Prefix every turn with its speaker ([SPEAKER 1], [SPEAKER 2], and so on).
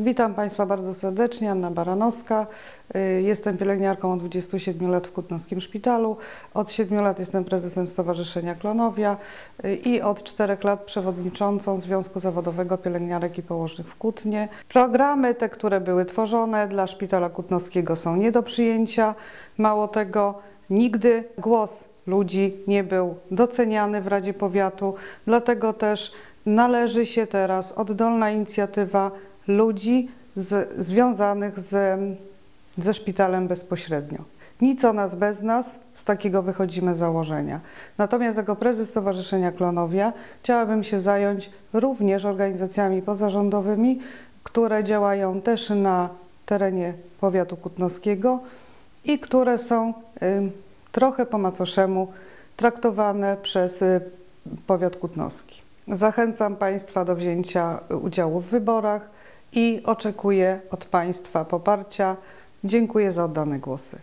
[SPEAKER 1] Witam Państwa bardzo serdecznie, Anna Baranowska. Y, Jestem pielęgniarką od 27 lat w Kutnowskim Szpitalu. Od 7 lat jestem prezesem Stowarzyszenia Klonowia y, i od 4 lat przewodniczącą Związku Zawodowego Pielęgniarek i Położnych w Kutnie. Programy te, które były tworzone dla Szpitala Kutnowskiego są nie do przyjęcia. Mało tego, nigdy głos ludzi nie był doceniany w Radzie Powiatu, dlatego też należy się teraz oddolna inicjatywa ludzi z, związanych z, ze szpitalem bezpośrednio. Nic o nas bez nas, z takiego wychodzimy założenia. Natomiast jako prezes Stowarzyszenia Klonowia chciałabym się zająć również organizacjami pozarządowymi, które działają też na terenie powiatu kutnowskiego i które są y, trochę po macoszemu traktowane przez y, powiat kutnowski. Zachęcam Państwa do wzięcia udziału w wyborach i oczekuję od Państwa poparcia. Dziękuję za oddane głosy.